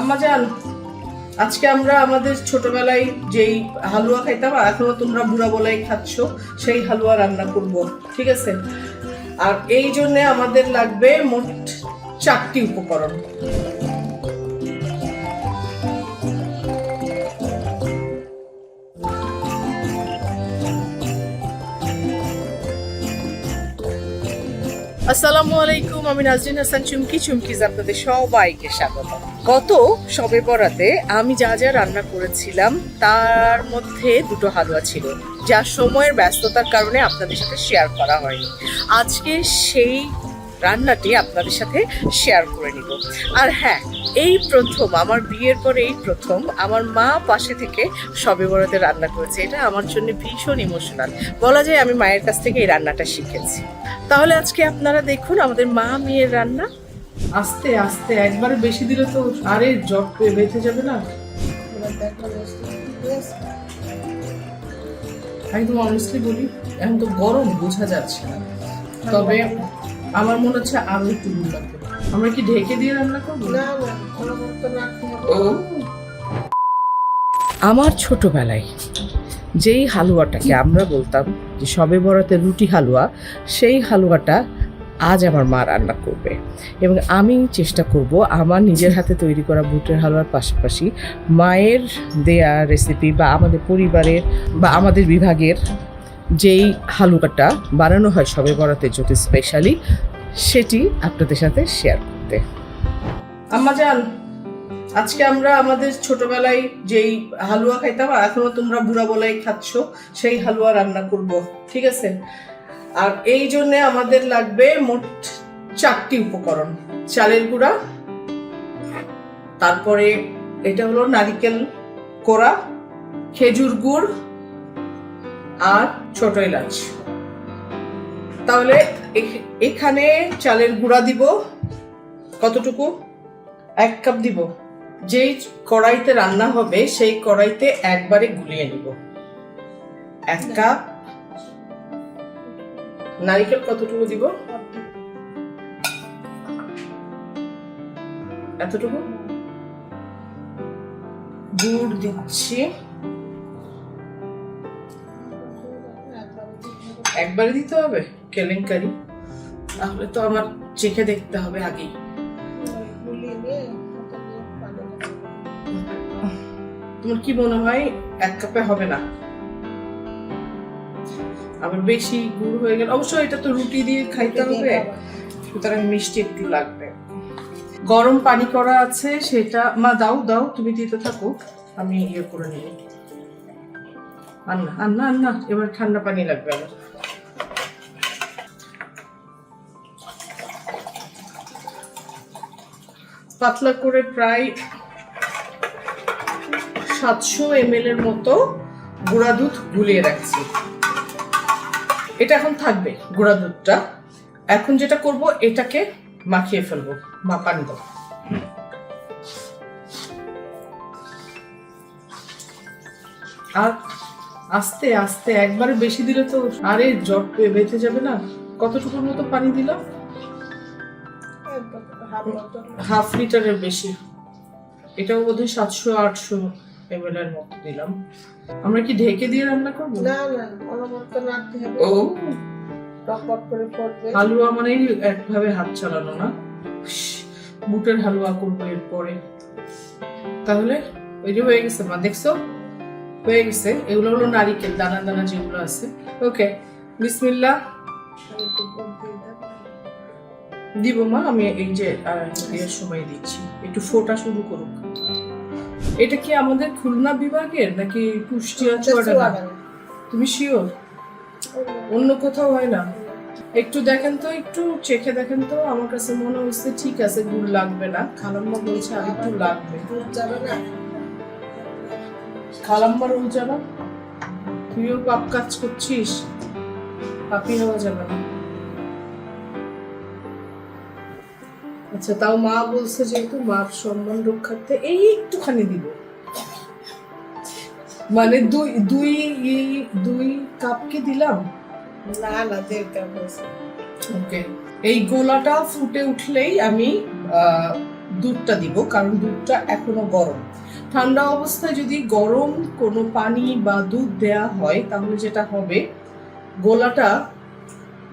আম্মা জান আজকে আমরা আমাদের ছোটবেলায় যেই হালুয়া খাইতাম এখনও তোমরা বুড়া বলাই খাচ্ছ, সেই হালুয়া রান্না করব, ঠিক আছে? আর এই জন্যে আমাদের লাগবে মোট চারটি উপকরণ। আসসালামু আলাইকুম, আমি নাজরিন হাসান চুমকি, চুমকিজ আপনাদের সবাইকে স্বাগত। গত সবে বরাতে আমি যা যা রান্না করেছিলাম, তার মধ্যে দুটো হালুয়া ছিল, যা সময়ের ব্যস্ততার কারণে আপনাদের সাথে শেয়ার করা হয়নি। আজকে সেই রান্নাটি আপনাদের সাথে শেয়ার করে নিব। আর হ্যাঁ এই প্রথম, আমার বিয়ের পরে এই প্রথম, আমার মা পাশে থেকে সবে বরাতে রান্না করেছে। এটা আমার জন্য ভীষণ ইমোশনাল বলা যায় আমি মায়ের কাছ থেকে এই রান্নাটা শিখেছি। তাহলে আজকে আপনারা দেখুন, আমাদের মা মেয়ের রান্না। আস্তে আস্তে, একবারে বেশি দিলে তো আরে পেয়ে বেঁচে যাবে না। একদম অনেস্টলি বলি, এখন তো গরম, বোঝা যাচ্ছে না। তবে আমার মনে হচ্ছে আরও একটু গুণ লাগবে। আমরা কি ঢেকে দিয়ে রান্না করব? না না ও। আমার ছোটবেলায় যেই হালুয়াটাকে আমরা বলতাম যে সবে বরাতে রুটি হালুয়া সেই হালুয়াটা আজ আমার মা রান্না করবে। এবং আমি চেষ্টা করব আমার নিজের হাতে তৈরি করা বুটের হালুয়ার পাশাপাশি মায়ের দেয়া রেসিপি বা আমাদের পরিবারের বা আমাদের বিভাগের যেই হালুয়াটা বানানো হয় সবে বরাতে যদি স্পেশালি সেটি আপনাদের সাথে শেয়ার করতে। আম্মা জান, আজকে আমরা আমাদের ছোটবেলায় যেই হালুয়া খাইতাম, আর এখনও তোমরা বুড়া বলাই খাচ্ছ, সেই হালুয়া রান্না করব, ঠিক আছে? আর এই জন্যে আমাদের লাগবে মোট চারটি উপকরণ। চালের গুঁড়া, তারপরে এটা হলো নারিকেল কোড়া, খেজুর গুড় আর ছোট এলাচ। তাহলে এখানে চালের গুঁড়া দিব। কতটুকু? এক কাপ দিব। যেই কড়াইতে রান্না হবে, সেই কড়াইতে একবারে গুলিয়ে নিব। এক কাপ। নারিকেল কতটুকু দিব? এতটুকু? গুড় দিচ্ছি। একবারে দিতে হবে? কেলেঙ্কারি? তাহলে তো আমার চেখে দেখতে হবে আগেই। তোমার কি মনে হয় এক কাপে হবে না? আবার বেশি গুড় হয়ে গেল অবশ্য এটা তো রুটি দিয়ে খাইতে হবে। সুতরাং মিষ্টি একটু লাগবে। গরম পানি করা আছে সেটা মা দাও দাও তুমি দিতে থাকো। আমি ইয়ে করে নিই আন্না আন্না আন্না এবার ঠান্ডা পানি লাগবে আমার পাতলা করে প্রায় সাতশো এম এর মতো গুঁড়া দুধ গুলিয়ে রাখছি। এটা এখন থাকবে গুঁড়া দুধটা। এখন যেটা করব, এটাকে মাখিয়ে ফেলব মা পানি দাও আর আস্তে আস্তে, একবারে বেশি দিলে তো আরে জট বেঁচে যাবে না? কতটুকুর মতো পানি দিলাম? হাফ লিটারের বেশি। এটাও বোধহয় সাতশো আটশো এম এর মতো দিলাম। আমরা কি ঢেকে দিয়ে রান্না করব? না না অনবরত রাখতে হবে। ও। করে পড়বে হালুয়া মানে একভাবে হাত চালানো না। বুটের হালুয়া করব এরপরে। তাহলে ওই যে হয়ে গেছে মা দেখছ? হয়ে গেছে। এগুলো হলো নারিকেল দানা দানা যেগুলো আছে। ওকে বিসমিল্লাহ। দেবো। মা আমি এই যে এর সময় দিচ্ছি। একটু ফোটা শুরু করুক। এটা কি আমাদের খুলনা বিভাগের নাকি কুষ্টিয়া চুয়াডাঙ্গা। তুমি শিওর অন্য কোথাও হয় না। একটু দেখেন তো একটু চেখে দেখেন তো আমার কাছে মনে হচ্ছে ঠিক আছে গুড় লাগবে না। খালাম্মা বলছে আর একটু লাগবে। খালাম্মা রোল যাবা? তুইও পাপ কাজ করছিস? পাপি হওয়া যাবে না। আচ্ছা তাও মা বলছে যেহেতু মার সম্মান রক্ষার্থে এই একটুখানি দিব। মানে দুই দুই দুই কাপ কি দিলাম? না না দেড় কাপ হয়েছে। ওকে এই গোলাটা ফুটে উঠলেই আমি দুধটা দিব কারণ দুধটা এখনও গরম। ঠান্ডা অবস্থায় যদি গরম কোনো পানি বা দুধ দেয়া হয় তাহলে যেটা হবে গোলাটা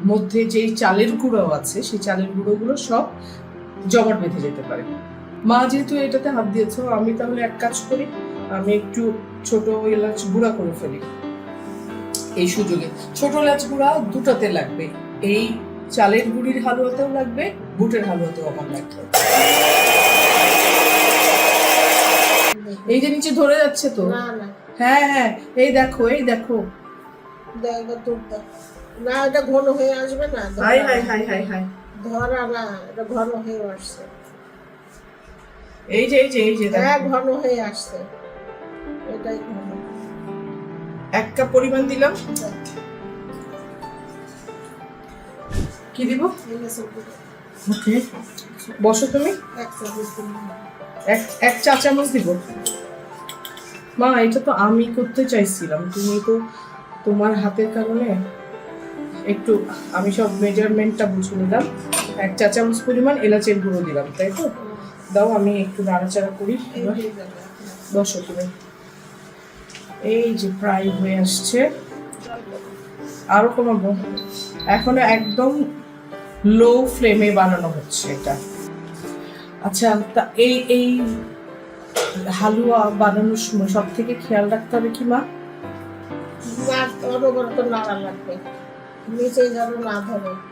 মধ্যে যেই চালের গুঁড়ো আছে সেই চালের গুঁড়োগুলো সব জমাট বেঁধে যেতে পারে। মা যেহেতু এটাতে হাত দিয়েছ আমি তাহলে এক কাজ করি আমি একটু ছোট এলাচ গুঁড়া করে ফেলি। এই সুযোগে ছোট এলাচ গুঁড়া দুটাতে লাগবে। এই চালের গুঁড়ির হালুয়াতেও লাগবে বুটের হালুয়াতেও আমার লাগবে। এই যে নিচে ধরে যাচ্ছে তো? হ্যাঁ হ্যাঁ এই দেখো এই দেখো। দেখ না এটা ঘন হয়ে আসবে না। High high high high high. ধরা এটা ঘন হয়ে আসছে। এই যে এই যে এই যে হ্যাঁ। ঘন হয়ে আসছে। এটাই ঘন। এক কাপ পরিমাণ দিলাম। কি দিব? ওকে। বসো তুমি। এক এক চা চামচ দিব। মা এটা তো আমি করতে চাইছিলাম। তুমি তো তোমার হাতের কারণে একটু আমি সব মেজারমেন্টটা বুঝে নিলাম। এক চা চামচ পরিমাণ এলাচের গুঁড়ো দিলাম, তাই তো? দাও, আমি একটু নাড়াচাড়া করি বসো তুমি। এই যে প্রায় হয়ে আসছে। আরও কমাবো। এখনও একদম লো ফ্লেমে বানানো হচ্ছে এটা। আচ্ছা তা এই এই হালুয়া বানানোর সময় সব থেকে খেয়াল রাখতে হবে কি, মা? অনবরত নাড়া লাগবে। নিচে যেন না ধরে।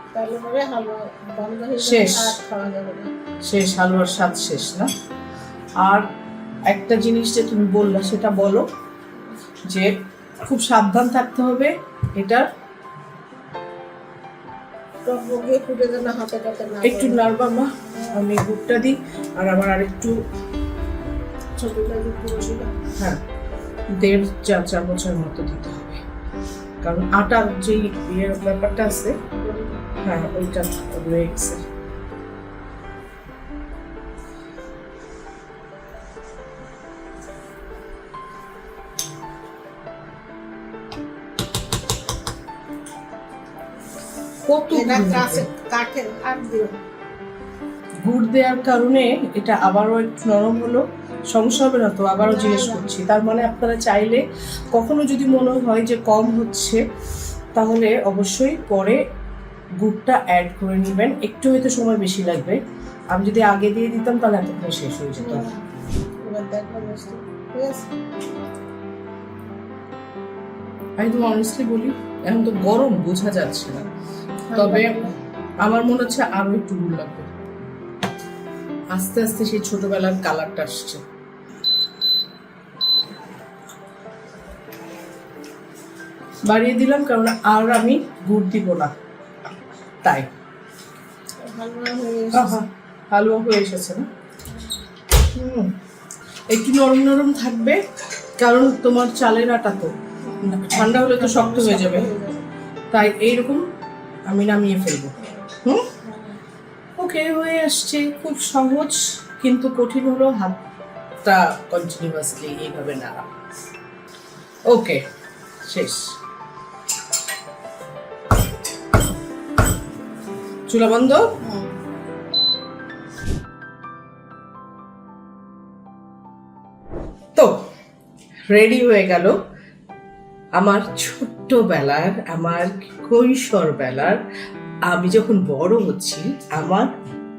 শেষ। আর শেষ হালুয়ার স্বাদ শেষ না। আর একটা জিনিস যে তুমি বললা সেটা বলো যে খুব সাবধান থাকতে হবে এটার একটু নাড়বা মা আমি গুড়টা দিই আর আমার আরেকটু একটু হ্যাঁ দেড় চা চামচের মতো দিতে হবে। কারণ আটার যে ব্যাপারটা আছে হ্যাঁ ওইটা রয়ে গেছে কত গুড় দেওয়ার কারণে এটা আবারও একটু নরম হলো সমস্যা হবে না তো আবারও জিজ্ঞেস করছি। তার মানে আপনারা চাইলে কখনো যদি মনে হয় যে কম হচ্ছে তাহলে অবশ্যই পরে গুড়টা অ্যাড করে নেবেন। একটু হয়তো সময় বেশি লাগবে। আমি যদি আগে দিয়ে দিতাম তাহলে এতক্ষণ শেষ হয়ে যেত। আমি তো অনেস্টলি বলি এখন তো গরম বোঝা যাচ্ছে না। তবে আমার মনে হচ্ছে আরও একটু গুড় লাগবে। আস্তে আস্তে সেই ছোটবেলার কালারটা আসছে। বাড়িয়ে দিলাম কারণ আর আমি গুড় দিব না। তাই? হালুয়া হয়ে এসেছে। হয়ে না? একটু নরম নরম থাকবে কারণ তোমার চালের আটা তো। ঠান্ডা হলে তো শক্ত হয়ে যাবে। তাই এইরকম আমি নামিয়ে ফেলব। হুম? ওকে হয়ে আসছে। খুব সহজ কিন্তু কঠিন হলো হাতটা কন্টিনিউয়াসলি এইভাবে নাড়া। ওকে শেষ। চুলা বন্ধ? তো রেডি হয়ে গেল আমার ছোট্টবেলার, আমার কৈশোর বেলার আমি যখন বড় হচ্ছি, আমার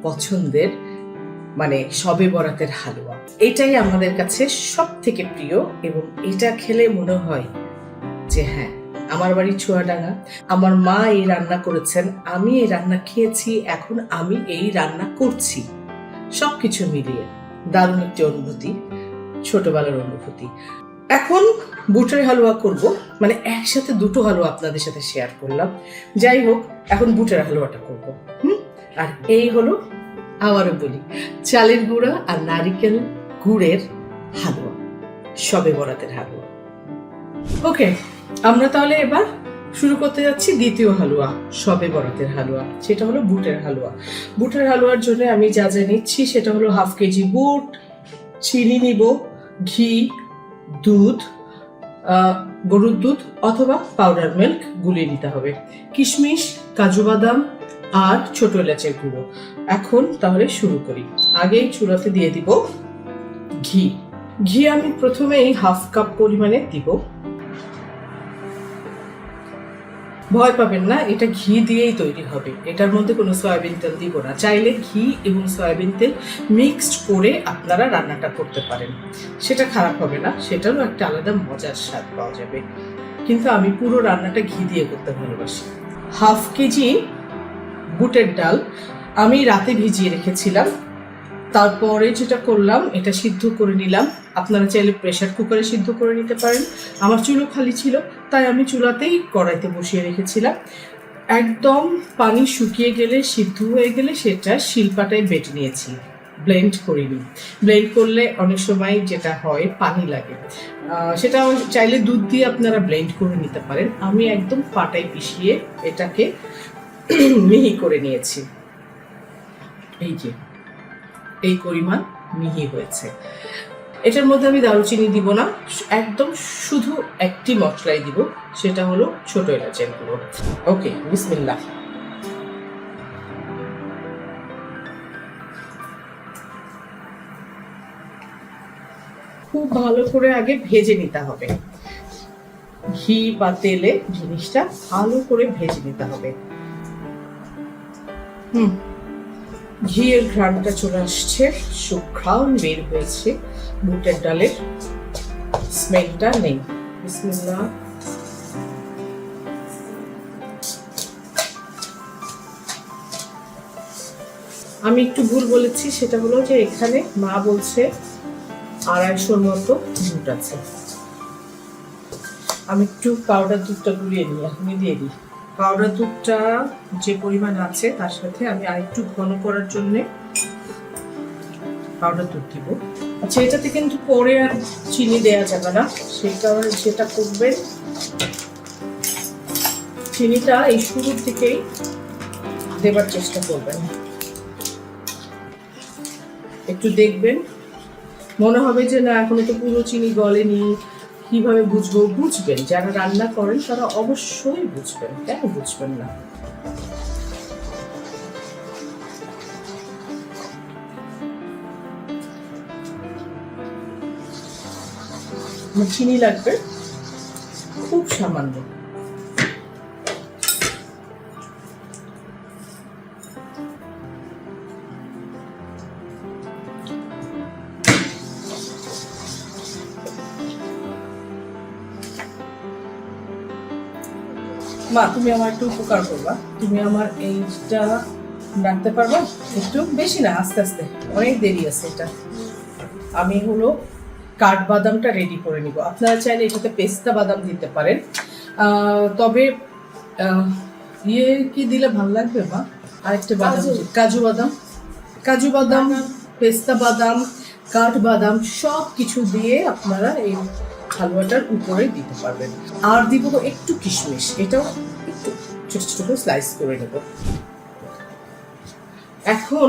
পছন্দের মানে সবে বরাতের হালুয়া। এটাই আমাদের কাছে সব থেকে প্রিয় এবং এটা খেলে মনে হয় যে হ্যাঁ আমার বাড়ি চুয়াডাঙ্গা। আমার মা এই রান্না করেছেন, আমি এই রান্না খেয়েছি, এখন আমি এই রান্না করছি। সবকিছু মিলিয়ে দারুণ একটি অনুভূতি, ছোটবেলার অনুভূতি। এখন বুটের হালুয়া করব মানে একসাথে দুটো হালুয়া আপনাদের সাথে শেয়ার করলাম। যাই হোক, এখন বুটের হালুয়াটা করব, হুম? আর এই হলো আবারও বলি, চালের গুঁড়া আর নারিকেল গুড়ের হালুয়া, সবে বরাতের হালুয়া। ওকে আমরা তাহলে এবার শুরু করতে যাচ্ছি দ্বিতীয় হালুয়া, সবে বরাতের হালুয়া। সেটা হলো বুটের হালুয়া। বুটের হালুয়ার জন্য আমি যা যা নিচ্ছি সেটা হলো হাফ কেজি বুট, চিনি নিব, ঘি, দুধ গরুর দুধ অথবা পাউডার মিল্ক গুলিয়ে নিতে হবে। কিশমিশ, কাজু বাদাম আর ছোট এলাচের গুঁড়ো। এখন তাহলে শুরু করি। আগেই চুলাতে দিয়ে দিব ঘি। ঘি আমি প্রথমেই হাফ কাপ পরিমাণে দিব। ভয় পাবেন না, এটা ঘি দিয়েই তৈরি হবে। এটার মধ্যে কোনো সয়াবিন তেল দিব না। চাইলে ঘি এবং সয়াবিন তেল মিক্সড করে আপনারা রান্নাটা করতে পারেন। সেটা খারাপ হবে না, সেটারও একটা আলাদা মজার স্বাদ পাওয়া যাবে। কিন্তু আমি পুরো রান্নাটা ঘি দিয়ে করতে ভালোবাসি। হাফ কেজি বুটের ডাল আমি রাতে ভিজিয়ে রেখেছিলাম। তারপরে যেটা করলাম, এটা সিদ্ধ করে নিলাম। আপনারা চাইলে প্রেশার কুকারে সিদ্ধ করে নিতে পারেন। আমার চুলো খালি ছিল, তাই আমি চুলাতেই কড়াইতে বসিয়ে রেখেছিলাম। একদম পানি শুকিয়ে গেলে, সিদ্ধ হয়ে গেলে সেটা শিলপাটায় বেটে নিয়েছি। ব্লেন্ড করিনি। ব্লেন্ড করলে অনেক সময় যেটা হয়, পানি লাগে। সেটা চাইলে দুধ দিয়ে আপনারা ব্লেন্ড করে নিতে পারেন। আমি একদম পাটায় পিষিয়ে এটাকে মিহি করে নিয়েছি। এই যে। এই পরিমাণ মিহি হয়েছে। এটার মধ্যে আমি দারুচিনি দিব না, একদম শুধু একটি মশলাই দিব, সেটা হলো ছোট এলাচের গুঁড়ো। ওকে, বিসমিল্লাহ। খুব ভালো করে আগে ভেজে নিতে হবে। ঘি বা তেলে জিনিসটা ভালো করে ভেজে নিতে হবে। হুম। ঘিয়ের ঘ্রাণটা চলে আসছে সুঘ্রাণ বের হয়েছে, বুটের ডালের স্মেলটা নেই। বিসমিল্লাহ। আমি একটু ভুল বলেছি, সেটা হলো যে এখানে মা বলছে আড়াইশোর মতো বুট আছে। আমি একটু পাউডার দুধটা গুলিয়ে নিই এখনই দিয়ে দিই। পাউডার দুধটা যে পরিমাণ আছে, তার সাথে আমি আরেকটু ঘন করার জন্য পাউডার দুধ দিব। আচ্ছা এটাতে কিন্তু পরে আর চিনি দেওয়া যাবে না। সেই কারণে যেটা করবেন। চিনিটা এই শুরুর থেকেই দেবার চেষ্টা করবেন। একটু দেখবেন। মনে হবে যে না, এখনও তো পুরো চিনি গলেনি। কীভাবে বুঝব? বুঝবেন। যারা রান্না করেন, তারা অবশ্যই বুঝবেন। কেন বুঝবেন না? চিনি লাগবে। খুব সামান্য। মা তুমি আমার একটু উপকার করবা। তুমি আমার এইটা রাখতে পারবা? একটু বেশি না আস্তে আস্তে। অনেক দেরি আছে এটা। আমি হলো কাঠবাদামটা রেডি করে নিব। আপনারা চাইলে এটাতে পেস্তা বাদাম দিতে পারেন। তবে ইয়ে কি দিলে ভালো লাগবে মা? আরেকটা বাদাম কাজু। কাজু বাদাম? কাজু বাদাম পেস্তা বাদাম কাঠবাদাম সব কিছু দিয়ে আপনারা এই হালুয়াটার উপরে দিতে পারবেন। আর দিব একটু কিশমিশ। এটাও একটু ছোট ছোট করে স্লাইস করে নেব। এখন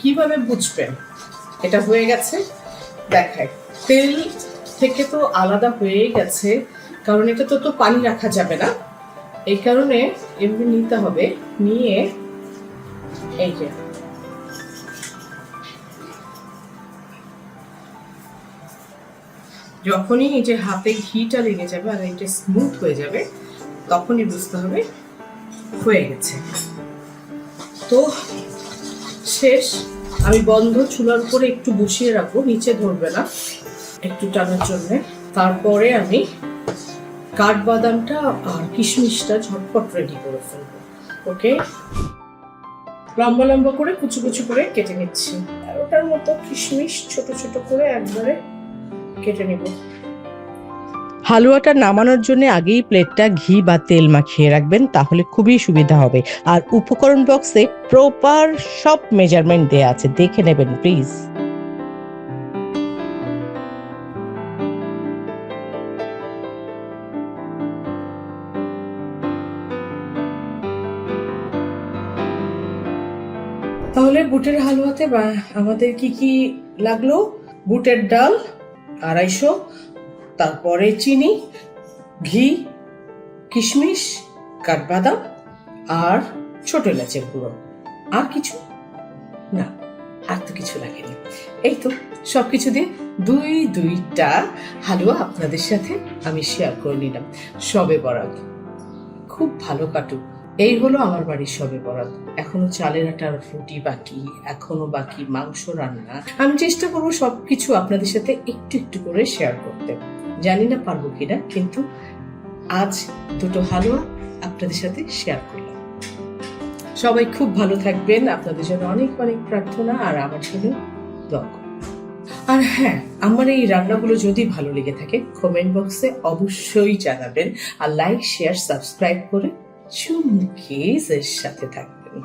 কীভাবে বুঝবেন? এটা হয়ে গেছে। দেখায় তেল থেকে তো আলাদা হয়ে গেছে, কারণ এটা তো তো পানি রাখা যাবে না। এই কারণে এমনি নিতে হবে। নিয়ে এই যে যখনই এই যে হাতে ঘিটা লেগে যাবে আর এটা স্মুথ হয়ে যাবে, তখনই বুঝতে হবে হয়ে গেছে। তো শেষ, আমি বন্ধ চুলার উপরে একটু বসিয়ে রাখব, নিচে ধরবে না, একটু টানার জন্য। তারপরে আমি কাঠবাদামটা আর কিশমিশটা ঝটপট রেডি করে ফেলব। ওকে? লম্বা লম্বা করে কুচু কুচু করে কেটে নিচ্ছি। আর ওটার মতো কিশমিশ ছোট ছোট করে একবারে কেটে নিব। হালুয়াটা নামানোর জন্য আগেই প্লেটটা ঘি বা তেল মাখিয়ে রাখবেন তাহলে খুবই সুবিধা হবে। আর উপকরণ বক্সে প্রপার সব মেজারমেন্ট দেয়া আছে দেখে নেবেন প্লিজ তাহলে বুটের হালুয়াতে আমাদের কি কি লাগল? বুটের ডাল আড়াইশো, তারপরে চিনি, ঘি, কিশমিশ, কাঠবাদাম আর ছোট এলাচের গুঁড়ো। আর কিছু? না, আর তো কিছু লাগেনি। এই তো, সবকিছু দিয়ে দুই, দুইটা হালুয়া আপনাদের সাথে আমি শেয়ার করে নিলাম। সবে বরাত। খুব ভালো কাটুক। এই হলো আমার বাড়ির সবে বরাত। এখনও চালের আটার রুটি বাকি, এখনও বাকি মাংস রান্না। আমি চেষ্টা করব সবকিছু আপনাদের সাথে একটু একটু করে শেয়ার করতে। জানি না পারব কিনা, কিন্তু আজ দুটো হালুয়া আপনাদের সাথে শেয়ার করলাম। সবাই খুব ভালো থাকবেন, আপনাদের জন্য অনেক অনেক প্রার্থনা, আর আমার জন্য দোয়া আর হ্যাঁ আমার এই রান্নাগুলো যদি ভালো লেগে থাকে কমেন্ট বক্সে অবশ্যই জানাবেন, আর লাইক শেয়ার সাবস্ক্রাইব করে চুমকিজের সাথে থাকবেন।